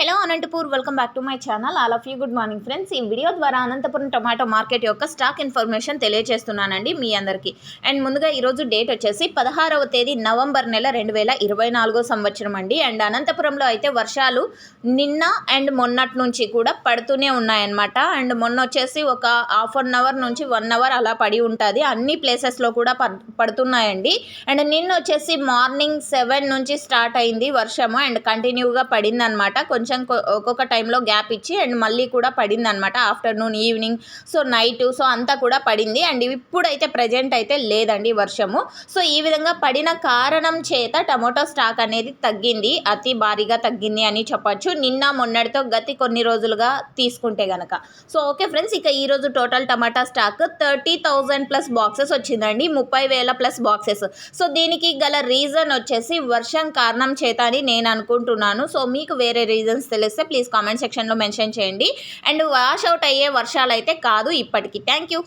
Hello Anantapur welcome back to my channel. All of you good morning friends. ఈ video ద్వారా Anantapuram tomato market యొక్క stock information తెలియజేస్తున్నానండి మీ అందరికీ. అండ్ ముందుగా ఈరోజు డేట్ వచ్చేసి పదహారవ తేదీ నవంబర్ నెల రెండు వేల ఇరవై నాలుగో సంవత్సరం అండి. అండ్ అనంతపురంలో అయితే వర్షాలు నిన్న అండ్ మొన్నటి నుంచి కూడా పడుతూనే ఉన్నాయన్నమాట. అండ్ మొన్న వచ్చేసి ఒక హాఫ్ అన్ అవర్ నుంచి వన్ అవర్ అలా పడి ఉంటుంది. అన్ని ప్లేసెస్లో కూడా పడ్- పడుతున్నాయండి. అండ్ నిన్న వచ్చేసి మార్నింగ్ సెవెన్ నుంచి స్టార్ట్ అయింది వర్షము. అండ్ కంటిన్యూగా పడింది అనమాట కొంచెం ఒక్కొక్క టైంలో గ్యాప్ ఇచ్చి అండ్ మళ్ళీ కూడా పడింది అనమాట afternoon evening. So night so అంతా కూడా పడింది. అండ్ ఇప్పుడైతే ప్రజెంట్ అయితే లేదండి వర్షము. సో ఈ విధంగా పడిన కారణం చేత టమోటో స్టాక్ అనేది తగ్గింది. అతి భారీగా తగ్గింది అని చెప్పొచ్చు. నిన్న మొన్నటితో గతి కొన్ని రోజులుగా తీసుకుంటే గనక. సో ఓకే ఫ్రెండ్స్ ఇక ఈరోజు total tomato stock thirty thousand plus boxes వచ్చిందండి. ముప్పై వేల ప్లస్ బాక్సెస్. సో దీనికి గల రీజన్ వచ్చేసి వర్షం కారణం చేత అని నేను అనుకుంటున్నాను. సో మీకు వేరే రీజన్స్ తెలిస్తే ప్లీజ్ కామెంట్ సెక్షన్లో మెన్షన్ చేయండి. అండ్ వాష్ అవుట్ అయ్యే వర్షాలు అయితే కాదు ఇప్పటికి. Thank you.